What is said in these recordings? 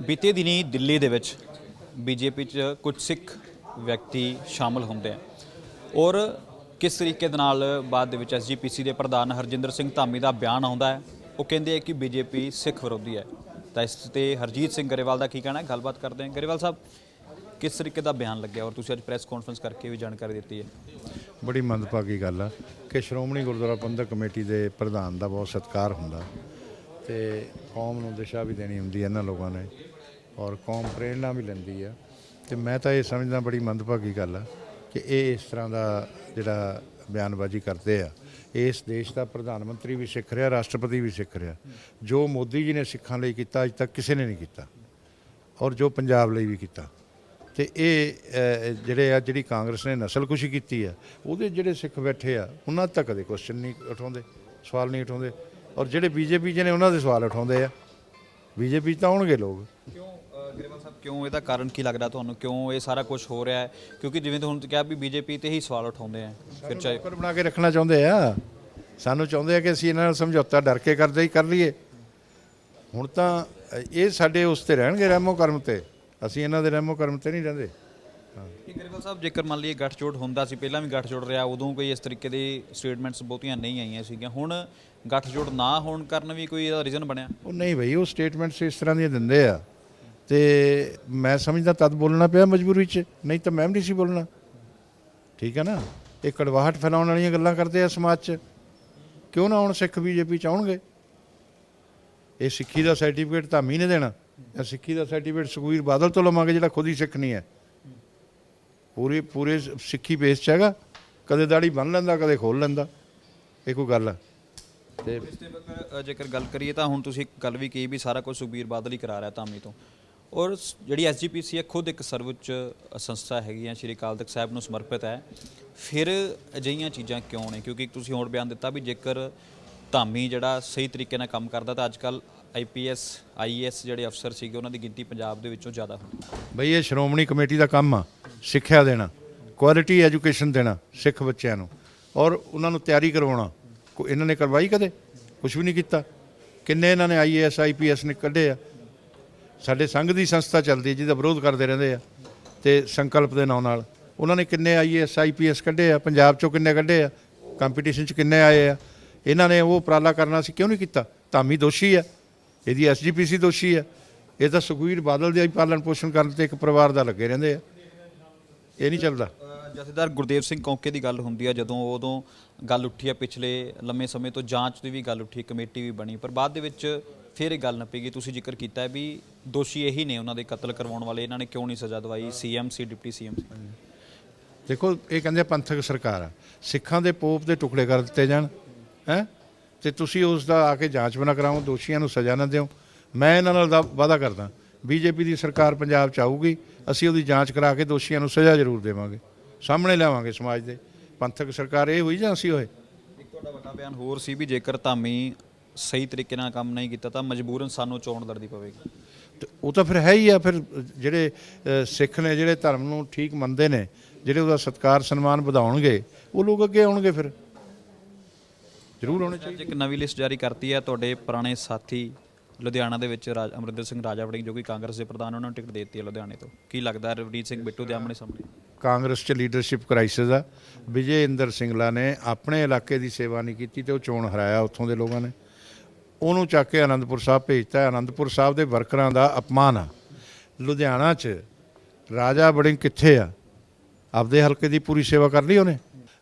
ਬੀਤੇ ਦਿਨੀ ਦਿੱਲੀ ਦੇ ਵਿੱਚ ਬੀਜੇਪੀ 'ਚ ਕੁਝ ਸਿੱਖ ਵਿਅਕਤੀ ਸ਼ਾਮਲ ਹੁੰਦੇ ਆ। ਔਰ ਕਿਸ ਤਰੀਕੇ ਦੇ ਨਾਲ ਬਾਅਦ ਦੇ ਵਿੱਚ ਐਸਜੀਪੀਸੀ ਦੇ ਪ੍ਰਧਾਨ ਹਰਜਿੰਦਰ ਸਿੰਘ ਧਾਮੀ ਦਾ ਬਿਆਨ ਆਉਂਦਾ ਹੈ, ਉਹ ਕਹਿੰਦੇ ਆ ਕਿ ਬੀਜੇਪੀ ਸਿੱਖ ਵਿਰੋਧੀ ਹੈ। ਤਾਂ ਇਸ ਤੇ ਹਰਜੀਤ ਸਿੰਘ ਗਰੇਵਾਲ ਦਾ ਕੀ ਕਹਿਣਾ ਹੈ? ਗੱਲਬਾਤ ਕਰਦੇ ਹਾਂ। ਗਰੇਵਾਲ ਸਾਹਿਬ, ਕਿਸ ਤਰੀਕੇ ਦਾ ਬਿਆਨ ਲੱਗਿਆ? ਔਰ ਤੁਸੀਂ ਅੱਜ ਪ੍ਰੈਸ ਕਾਨਫਰੰਸ ਕਰਕੇ ਵੀ ਜਾਣਕਾਰੀ ਦਿੱਤੀ ਹੈ। ਬੜੀ ਮੰਦਭਾਗੀ ਗੱਲ ਆ ਕਿ ਸ਼੍ਰੋਮਣੀ ਗੁਰਦੁਆਰਾ ਪ੍ਰਬੰਧਕ ਕਮੇਟੀ ਦੇ ਪ੍ਰਧਾਨ ਦਾ ਬਹੁਤ ਸਤਿਕਾਰ ਹੁੰਦਾ ਤੇ ਕੌਮ ਨੂੰ ਦਿਸ਼ਾ ਵੀ ਦੇਣੀ ਹੁੰਦੀ ਹੈ ਇਹਨਾਂ ਲੋਕਾਂ ਨੇ। ਔਰ ਕੌਮ ਪ੍ਰੇਰਣਾ ਵੀ ਲੈਂਦੀ ਆ। ਤੇ ਮੈਂ ਤਾਂ ਇਹ ਸਮਝਦਾ ਬੜੀ ਮੰਦਭਾਗੀ ਗੱਲ ਆ ਕਿ ਇਹ ਇਸ ਤਰ੍ਹਾਂ ਦਾ ਜਿਹੜਾ ਬਿਆਨਬਾਜ਼ੀ ਕਰਦੇ ਆ, ਇਸ ਦੇਸ਼ ਦਾ ਪ੍ਰਧਾਨ ਮੰਤਰੀ ਵੀ ਸਿੱਖ ਰਿਹਾ, ਰਾਸ਼ਟਰਪਤੀ ਵੀ ਸਿੱਖ ਰਿਹਾ। ਜੋ ਮੋਦੀ ਜੀ ਨੇ ਸਿੱਖਾਂ ਲਈ ਕੀਤਾ, ਅੱਜ ਤੱਕ ਕਿਸੇ ਨੇ ਨਹੀਂ ਕੀਤਾ। ਔਰ ਜੋ ਪੰਜਾਬ ਲਈ ਵੀ ਕੀਤਾ। ਤੇ ਇਹ ਜਿਹੜੇ ਆ, ਜਿਹੜੀ ਕਾਂਗਰਸ ਨੇ ਨਸਲਕੁਸ਼ੀ ਕੀਤੀ ਆ, ਉਹਦੇ ਜਿਹੜੇ ਸਿੱਖ ਬੈਠੇ ਆ, ਉਹਨਾਂ ਤੱਕ ਕਦੇ ਕੁਐਸਚਨ ਨਹੀਂ ਉਠਾਉਂਦੇ, ਸਵਾਲ ਨਹੀਂ ਉਠਾਉਂਦੇ। ਔਰ ਜਿਹੜੇ ਬੀਜੇਪੀ ਨੇ ਉਹਨਾਂ ਦੇ ਸਵਾਲ ਉਠਾਉਂਦੇ ਆ। ਬੀਜੇਪੀ ਤਾਂ ਆਉਣਗੇ ਲੋਕ। ਕਿਉਂ ਗਰੇਵਾਲ ਸਾਹਿਬ ਕਿਉਂ ਇਹਦਾ ਕਾਰਨ ਕੀ ਲੱਗਦਾ ਤੁਹਾਨੂੰ? ਕਿਉਂ ਇਹ ਸਾਰਾ ਕੁਝ ਹੋ ਰਿਹਾ ਹੈ? ਕਿਉਂਕਿ ਜਿਵੇਂ ਤੁਹਾਨੂੰ ਕਿਹਾ ਵੀ ਬੀਜੇਪੀ ਤੇ ਹੀ ਸਵਾਲ ਉਠਾਉਂਦੇ ਆ ਫਿਰ ਚਾਹੇ ਨੌਕਰ ਬਣਾ ਕੇ ਰੱਖਣਾ ਚਾਹੁੰਦੇ ਆ। ਸਾਨੂੰ ਚਾਹੁੰਦੇ ਆ ਕਿ ਅਸੀਂ ਇਹਨਾਂ ਨਾਲ ਸਮਝੌਤਾ ਡਰ ਕੇ ਕਰਦੇ ਹੀ ਕਰ ਲਈਏ। ਹੁਣ ਤਾਂ ਇਹ ਸਾਡੇ ਉਸ ਤੇ ਰਹਿਣਗੇ ਰਹਿਮੋ ਕਰਮ ਤੇ। ਅਸੀਂ ਇਹਨਾਂ ਦੇ ਰਹਿਮੋ ਕਰਮ ਤੇ ਨਹੀਂ ਰਹਿੰਦੇ। ਕਿ ਗਰੇਵਾਲ ਸਾਹਿਬ ਜੇਕਰ ਮੰਨ ਲਈਏ ਗੱਠਜੋੜ ਹੁੰਦਾ ਸੀ ਪਹਿਲਾਂ ਵੀ ਗੱਠਜੋੜ ਰਿਹਾ ਉਦੋਂ ਕੋਈ ਇਸ ਤਰੀਕੇ ਦੀ ਸਟੇਟਮੈਂਟਸ ਬਹੁਤੀਆਂ ਨਹੀਂ ਆਈਆਂ ਸੀਗੀਆਂ। ਹੁਣ ਗੱਠਜੋੜ ਨਾ ਹੋਣ ਕਾਰਨ ਵੀ ਕੋਈ ਇਹਦਾ ਰੀਜ਼ਨ ਬਣਿਆ? ਉਹ ਨਹੀਂ ਬਈ ਉਹ ਸਟੇਟਮੈਂਟਸ ਇਸ ਤਰ੍ਹਾਂ ਦੀਆਂ ਦਿੰਦੇ ਆ। ਤੇ ਮੈਂ ਸਮਝਦਾ ਤਦ ਬੋਲਣਾ ਪਿਆ ਮਜਬੂਰੀ 'ਚ ਨਹੀਂ ਤਾਂ ਮੈਂ ਵੀ ਨਹੀਂ ਸੀ ਬੋਲਣਾ। ਠੀਕ ਹੈ ਨਾ? ਇਹ ਕੜਵਾਹਟ ਫੈਲਾਉਣ ਵਾਲੀਆਂ ਗੱਲਾਂ ਕਰਦੇ ਆ ਸਮਾਜ 'ਚ। ਕਿਉਂ ਨਾ ਹੁਣ ਸਿੱਖ ਬੀਜੇਪੀ ਚ ਆਉਣਗੇ? ਇਹ ਸਿੱਖੀ ਦਾ ਸਰਟੀਫਿਕੇਟ ਤਾਂ ਮੀ ਨੇ ਦੇਣਾ। ਇਹ ਸਿੱਖੀ ਦਾ ਸਰਟੀਫਿਕੇਟ ਸੁਖਬੀਰ ਬਾਦਲ ਤੋਂ ਲਵਾਂਗੇ ਜਿਹੜਾ ਖੁਦ ਹੀ ਸਿੱਖ ਨਹੀਂ ਹੈ। ਪੂਰੇ ਪੂਰੇ ਸਿੱਖੀ ਬੇਸ 'ਚ ਹੈਗਾ। ਕਦੇ ਦਾੜੀ ਬੰਨ ਲੈਂਦਾ ਕਦੇ ਖੋਲ ਲੈਂਦਾ। ਇਹ ਕੋਈ ਗੱਲ ਆ। ਤੇ ਜੇਕਰ ਗੱਲ ਕਰੀਏ ਤਾਂ ਹੁਣ ਤੁਸੀਂ ਇੱਕ ਗੱਲ ਵੀ ਕਹੀ ਵੀ ਸਾਰਾ ਕੁਝ ਸੁਖਬੀਰ ਬਾਦਲ ਹੀ ਕਰਾ ਰਿਹਾ ਧਾਮੀ ਤੋਂ। ਔਰ ਸ- ਜਿਹੜੀ ਐਸਜੀਪੀਸੀ ਹੈ, ਖੁਦ ਇੱਕ ਸਰਵਉੱਚ ਸੰਸਥਾ ਹੈਗੀ ਹੈ, ਸ਼੍ਰੀ ਅਕਾਲ ਤਖਤ ਸਾਹਿਬ ਨੂੰ ਸਮਰਪਿਤ ਹੈ। ਫਿਰ ਅਜਿਹੀਆਂ ਚੀਜ਼ਾਂ ਕਿਉਂ ਨੇ? ਕਿਉਂਕਿ ਤੁਸੀਂ ਹੋਰ ਬਿਆਨ ਦਿੱਤਾ ਵੀ ਜੇਕਰ ਧਾਮੀ ਜਿਹੜਾ ਸਹੀ ਤਰੀਕੇ ਨਾਲ ਕੰਮ ਕਰਦਾ, ਤਾਂ ਅੱਜ ਅੱਜਕੱਲ ਆਈਪੀਐਸ ਆਈਏਐਸ ਜਿਹੜੇ ਅਫਸਰ ਸੀਗੇ, ਉਹਨਾਂ ਦੀ ਗਿਣਤੀ ਪੰਜਾਬ ਦੇ ਵਿੱਚੋਂ ਜ਼ਿਆਦਾ ਹੁੰਦੀ ਬਈ ਇਹ ਸ਼੍ਰੋਮਣੀ ਕਮੇਟੀ ਦਾ ਕੰਮ ਆ, ਸਿੱਖਿਆ ਦੇਣਾ, ਕੁਆਲਿਟੀ ਐਜੂਕੇਸ਼ਨ ਦੇਣਾ ਸਿੱਖ ਬੱਚਿਆਂ ਨੂੰ। ਔਰ ਉਹਨਾਂ ਨੂੰ ਤਿਆਰੀ ਕਰਵਾਉਣਾ, ਕੋ, ਇਹਨਾਂ ਨੇ ਕਰਵਾਈ ਕਦੇ? ਕੁਝ ਵੀ ਨਹੀਂ ਕੀਤਾ। ਕਿੰਨੇ ਇਹਨਾਂ ਨੇ ਆਈਏਐਸ ਆਈਪੀਐਸ ਨੇ ਕੱਢੇ ਆ। ਸਾਡੇ ਸੰਘ ਦੀ ਸੰਸਥਾ ਚੱਲਦੀ ਹੈ, ਜਿਹਦਾ ਵਿਰੋਧ ਕਰਦੇ ਰਹਿੰਦੇ ਆ ਤੇ ਸੰਕਲਪ ਦੇ ਨਾਂ ਨਾਲ। ਉਹਨਾਂ ਨੇ ਕਿੰਨੇ ਆਈਏਐਸ ਆਈਪੀਐਸ ਕੱਢੇ ਆ, ਪੰਜਾਬ ਚੋਂ ਕਿੰਨੇ ਕੱਢੇ ਆ, ਕੰਪੀਟੀਸ਼ਨ ਚ ਕਿੰਨੇ ਆਏ ਆ। ਇਹਨਾਂ ਨੇ ਉਹ ਉਪਰਾਲਾ ਕਰਨਾ ਸੀ, ਕਿਉਂ ਨਹੀਂ ਕੀਤਾ? ਧਾਮੀ ਦੋਸ਼ੀ ਆ, ਇਹਦੀ ਐਸਜੀਪੀਸੀ ਦੋਸ਼ੀ ਆ। ਇਹ ਤਾਂ ਸੁਖਵੀਰ ਬਾਦਲ ਦੇ ਪਾਲਣ ਪੋਸ਼ਣ ਕਰਨ ਤੇ ਇੱਕ ਪਰਿਵਾਰ ਦਾ ਲੱਗੇ ਰਹਿੰਦੇ ਆ। ਇਹ ਨਹੀਂ ਚੱਲਦਾ। ਜਥੇਦਾਰ ਗੁਰਦੇਵ ਸਿੰਘ ਕੌਂਕੇ ਦੀ ਗੱਲ ਹੁੰਦੀ ਆ, ਜਦੋਂ ਉਦੋਂ ਗੱਲ ਉੱਠੀ ਹੈ ਪਿਛਲੇ ਲੰਮੇ ਸਮੇਂ ਤੋਂ ਜਾਂਚ ਦੀ ਵੀ ਗੱਲ ਉੱਠੀ, ਕਮੇਟੀ ਵੀ ਬਣੀ, ਪਰ ਬਾਅਦ ਦੇ ਵਿੱਚ ਫਿਰ ਇਹ ਗੱਲ ਨੱਪੇਗੀ ਤੁਸੀਂ ਜ਼ਿਕਰ ਕੀਤਾ ਹੈ ਵੀ ਦੋਸ਼ੀ ਇਹੀ ਨੇ ਉਹਨਾਂ ਦੇ ਕਤਲ ਕਰਵਾਉਣ ਵਾਲੇ, ਇਹਨਾਂ ਨੇ ਕਿਉਂ ਨਹੀਂ ਸਜ਼ਾ ਦਵਾਈ, ਸੀਐਮ ਸੀ, ਡਿਪਟੀ ਸੀਐਮ ਸੀ? ਦੇਖੋ, ਇਹ ਕਹਿੰਦੇ ਆ ਪੰਥਕ ਸਰਕਾਰ ਆ। ਸਿੱਖਾਂ ਦੇ ਪੋਪ ਦੇ ਟੁਕੜੇ ਕਰ ਦਿੱਤੇ ਜਾਣ, ਹੈ? ਤੇ ਤੁਸੀਂ ਉਸ ਦਾ ਆ ਕੇ ਜਾਂਚ ਬਣਾ ਕਰਾਓ, ਦੋਸ਼ੀਆਂ ਨੂੰ ਸਜ਼ਾ ਨਾ ਦਿਓ। ਮੈਂ ਇਹਨਾਂ ਨਾਲ ਦਾ ਵਾਅਦਾ ਕਰਦਾ, ਬੀਜੇਪੀ ਦੀ ਸਰਕਾਰ ਪੰਜਾਬ ਚ ਆਊਗੀ, ਅਸੀਂ ਉਹਦੀ ਜਾਂਚ ਕਰਾ ਕੇ ਦੋਸ਼ੀਆਂ ਨੂੰ ਸਜ਼ਾ ਜ਼ਰੂਰ ਦੇਵਾਂਗੇ। ਸਾਹਮਣੇ ਲਿਆਵਾਂਗੇ ਸਮਾਜ ਦੇ। ਪੰਥਕ ਸਰਕਾਰ ਇਹ ਹੋਈ ਜਾਂ ਅਸੀਂ ਹੋਏ? ਇੱਕ ਤੁਹਾਡਾ ਵੱਡਾ ਬਿਆਨ ਹੋਰ ਸੀ ਵੀ ਜੇਕਰ ਧਾਮੀ ਸਹੀ ਤਰੀਕੇ ਨਾਲ ਕੰਮ ਨਹੀਂ ਕੀਤਾ ਤਾਂ ਮਜਬੂਰਨ ਸਾਨੂੰ ਚੋਣ ਲੜਨੀ ਪਵੇਗੀ। ਤੇ ਉਹ ਤਾਂ ਫਿਰ ਹੈ ਹੀ ਆ ਫਿਰ ਜਿਹੜੇ ਅ, ਸਿੱਖ ਨੇ ਜਿਹੜੇ ਧਰਮ ਨੂੰ ਠੀਕ ਮੰਨਦੇ ਨੇ ਜਿਹੜੇ ਉਹਦਾ ਸਤਕਾਰ ਸਨਮਾਨ ਵਧਾਉਣਗੇ ਉਹ ਲੋਕ ਅੱਗੇ ਆਉਣਗੇ ਫਿਰ। ਜ਼ਰੂਰ ਆਉਣੇ ਚਾਹੀਦੇ। ਅੱਜ ਇੱਕ ਨਵੀਂ ਲਿਸਟ ਜਾਰੀ ਕਰਤੀ ਹੈ ਤੁਹਾਡੇ ਪੁਰਾਣੇ ਸਾਥੀ ਲੁਧਿਆਣਾ ਦੇ ਵਿੱਚ ਰਾਜ ਅਮਰਿੰਦਰ ਸਿੰਘ ਰਾਜਾ ਵੜਿੰਗ ਜੋ ਕਿ ਕਾਂਗਰਸ ਦੇ ਪ੍ਰਧਾਨ ਉਹਨਾਂ ਨੂੰ ਟਿਕਟ ਦੇ ਦਿੱਤੀ ਹੈ ਲੁਧਿਆਣੇ ਤੋਂ। ਕੀ ਲੱਗਦਾ ਹੈ ਰਵਨੀਤ ਸਿੰਘ ਬਿੱਟੂ ਦੇ ਆਮਣੇ ਸਾਹਮਣੇ? ਕਾਂਗਰਸ 'ਚ ਲੀਡਰਸ਼ਿਪ ਕ੍ਰਾਈਸਿਸ ਆ। ਵਿਜੇ ਇੰਦਰ ਸਿੰਗਲਾ ਨੇ ਆਪਣੇ ਇਲਾਕੇ ਦੀ ਸੇਵਾ ਨਹੀਂ ਕੀਤੀ ਤੇ ਉਹ ਚੋਣ ਹਰਾਇਆ ਉੱਥੋਂ ਦੇ ਲੋਕਾਂ ਨੇ। ਉਹਨੂੰ ਚੱਕ ਕੇ ਆਨੰਦਪੁਰ ਸਾਹਿਬ ਭੇਜਤਾ। ਹੈ। ਆਨੰਦਪੁਰ ਸਾਹਿਬ ਦੇ ਵਰਕਰਾਂ ਦਾ ਅਪਮਾਨ ਆ। ਲੁਧਿਆਣਾ 'ਚ ਰਾਜਾ ਬੜਿੰਗ ਕਿੱਥੇ ਆ? ਆਪਦੇ ਹਲਕੇ ਦੀ ਪੂਰੀ ਸੇਵਾ ਕਰ ਲਈ ਉਹਨੇ?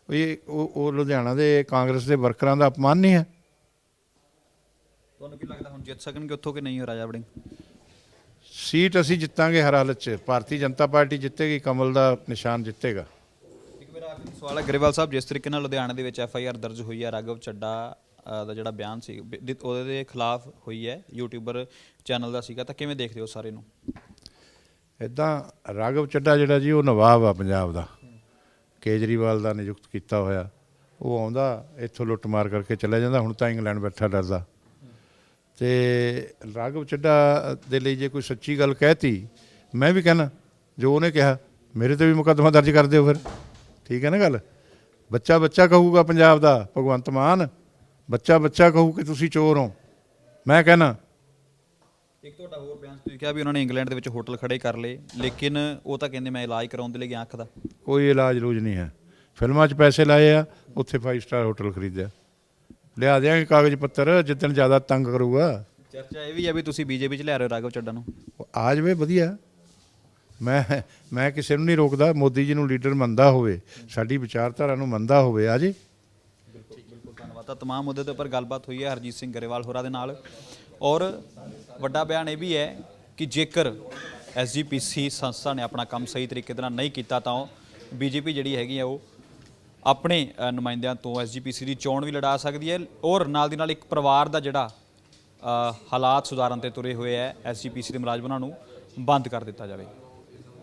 ਇਹ ਉਹ ਉਹ ਲੁਧਿਆਣਾ ਦੇ ਕਾਂਗਰਸ ਦੇ ਵਰਕਰਾਂ ਦਾ ਅਪਮਾਨ ਨਹੀਂ ਹੈ। ਤੁਹਾਨੂੰ ਕੀ ਲੱਗਦਾ ਹੁਣ ਜਿੱਤ ਸਕਣਗੇ ਉੱਥੋਂ ਕਿ ਨਹੀਂ ਰਾਜਾ ਬੜਿੰਗ ਸੀਟ ਅਸੀਂ ਜਿੱਤਾਂਗੇ ਹਰ ਹਾਲਤ 'ਚ। ਭਾਰਤੀ ਜਨਤਾ ਪਾਰਟੀ ਜਿੱਤੇਗੀ ਕਮਲ ਦਾ ਨਿਸ਼ਾਨ ਜਿੱਤੇਗਾ। ਇੱਕ ਮੇਰਾ ਆਖਰੀ ਸਵਾਲ ਹੈ ਗਰੇਵਾਲ ਸਾਹਿਬ ਜਿਸ ਤਰੀਕੇ ਨਾਲ ਲੁਧਿਆਣਾ ਦੇ ਵਿੱਚ ਐਫ ਆਈ ਆਰ ਦਰਜ ਹੋਈ ਹੈ ਰਾਘਵ ਚੱਡਾ ਦਾ ਜਿਹੜਾ ਬਿਆਨ ਸੀ ਉਹਦੇ ਦੇ ਖਿਲਾਫ ਹੋਈ ਹੈ ਯੂਟਿਊਬਰ ਚੈਨਲ ਦਾ ਸੀਗਾ ਤਾਂ ਕਿਵੇਂ ਦੇਖਦੇ ਹੋ ਸਾਰੇ ਨੂੰ? ਇਦਾਂ ਰਾਘਵ ਚੱਡਾ ਜਿਹੜਾ ਜੀ ਉਹ ਨਵਾਬ ਆ ਪੰਜਾਬ ਦਾ। ਕੇਜਰੀਵਾਲ ਦਾ ਨਿਯੁਕਤ ਕੀਤਾ ਹੋਇਆ। ਉਹ ਆਉਂਦਾ ਇੱਥੋਂ ਲੁੱਟਮਾਰ ਕਰਕੇ ਚਲਾ ਜਾਂਦਾ ਹੁਣ ਤਾਂ ਇੰਗਲੈਂਡ ਬੈਠਾ ਡਰਦਾ। ਤੇ ਰਾਘਵ ਚੱਡਾ ਦੇ ਲਈ ਜੇ ਕੋਈ ਸੱਚੀ ਗੱਲ ਕਹਿਤੀ ਮੈਂ ਵੀ ਕਹਿਣਾ ਜੋ ਉਹਨੇ ਕਿਹਾ ਮੇਰੇ ਤੇ ਵੀ ਮੁਕੱਦਮਾ ਦਰਜ ਕਰ ਦਿਓ ਫਿਰ। ਠੀਕ ਹੈ ਨਾ ਗੱਲ? ਬੱਚਾ ਬੱਚਾ ਕਹੂਗਾ ਪੰਜਾਬ ਦਾ ਭਗਵੰਤ ਮਾਨ ਬੱਚਾ ਬੱਚਾ ਕਹੂ ਕਿ ਤੁਸੀਂ ਚੋਰ ਹੋ। ਮੈਂ ਕਹਿਣਾ। ਇੱਕ ਤੁਹਾਡਾ ਹੋਰ ਬਿਆਨ ਤੁਸੀਂ ਕਿਹਾ ਵੀ ਉਹਨਾਂ ਨੇ ਇੰਗਲੈਂਡ ਦੇ ਵਿੱਚ ਹੋਟਲ ਖੜੇ ਕਰ ਲਏ ਲੇਕਿਨ ਉਹ ਤਾਂ ਕਹਿੰਦੇ ਮੈਂ ਇਲਾਜ ਕਰਾਉਣ ਦੇ ਲਈ ਗਿਆ ਅੱਖ ਦਾ। ਕੋਈ ਇਲਾਜ ਰੂਜ ਨਹੀਂ ਹੈ। ਫਿਲਮਾਂ 'ਚ ਪੈਸੇ ਲਾਏ ਆ ਉੱਥੇ 5 ਸਟਾਰ ਹੋਟਲ ਖਰੀਦਿਆ। ਲਿਆ ਦਿਆਂਗੇ ਕਾਗਜ਼ ਪੱਤਰ ਜਿੱਦਣ ਜ਼ਿਆਦਾ ਤੰਗ ਕਰੂਗਾ। ਚਰਚਾ ਇਹ ਵੀ ਹੈ ਵੀ ਤੁਸੀਂ ਬੀਜੇਪੀ 'ਚ ਲਿਆ ਰਹੇ ਹੋ ਰਾਘਵ ਚੱਡਾ ਨੂੰ। ਉਹ ਆ ਜਾਵੇ ਵਧੀਆ। ਮੈਂ ਮੈਂ ਕਿਸੇ ਨੂੰ ਨਹੀਂ ਰੋਕਦਾ ਮੋਦੀ ਜੀ ਨੂੰ ਲੀਡਰ ਮੰਨਦਾ ਹੋਵੇ ਸਾਡੀ ਵਿਚਾਰਧਾਰਾ ਨੂੰ ਮੰਨਦਾ ਹੋਵੇ। ਆ ਜੇ। ਬਿਲਕੁਲ ਧੰਨਵਾਦ। ਤਾਂ ਤਮਾਮ ਮੁੱਦੇ ਦੇ ਉੱਪਰ ਗੱਲਬਾਤ ਹੋਈ ਹੈ ਹਰਜੀਤ ਸਿੰਘ ਗਰੇਵਾਲ ਹੋਰਾਂ ਦੇ ਨਾਲ। ਔਰ ਵੱਡਾ ਬਿਆਨ ਇਹ ਵੀ ਹੈ ਕਿ ਜੇਕਰ ਐਸਜੀਪੀਸੀ ਸੰਸਥਾ ਨੇ ਆਪਣਾ ਕੰਮ ਸਹੀ ਤਰੀਕੇ ਨਾਲ ਨਹੀਂ ਕੀਤਾ ਤਾਂ ਉਹ ਬੀਜੇਪੀ ਜਿਹੜੀ ਹੈਗੀ ਆ ਉਹ ਆਪਣੇ ਅ, ਨੁਮਾਇੰਦਿਆਂ ਤੋਂ ਐਸਜੀਪੀਸੀ ਦੀ ਚੋਣ ਵੀ ਲੜਾ ਸਕਦੀ ਹੈ ਔਰ ਨਾਲ ਦੀ ਨਾਲ ਇੱਕ ਪਰਿਵਾਰ ਦਾ ਜਿਹੜਾ ਅ, ਹਾਲਾਤ ਸੁਧਾਰਨ ਤੇ ਤੁਰੇ ਹੋਏ ਹੈ ਐਸਜੀਪੀਸੀ ਦੇ ਮੁਲਾਜ਼ਮਾਂ ਨੂੰ ਬੰਦ ਕਰ ਦਿੱਤਾ ਜਾਵੇ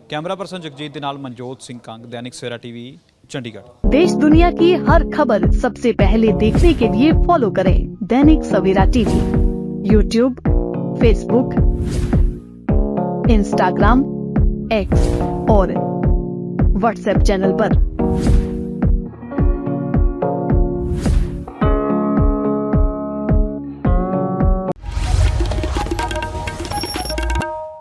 ਕੈਮਰਾ ਪਰਸਨ ਜਗਜੀਤ ਦੇ ਨਾਲ ਮਨਜੋਤ ਸਿੰਘ ਕੰਗ ਦੈਨਿਕ ਸਵੇਰਾ ਟੀਵੀ ਚੰਡੀਗੜ੍ਹ देश दुनिया की हर खबर सबसे पहले देखने के लिए फॉलो करें Dainik Savera TV YouTube Facebook Instagram X और व्हाट्सएप चैनल पर।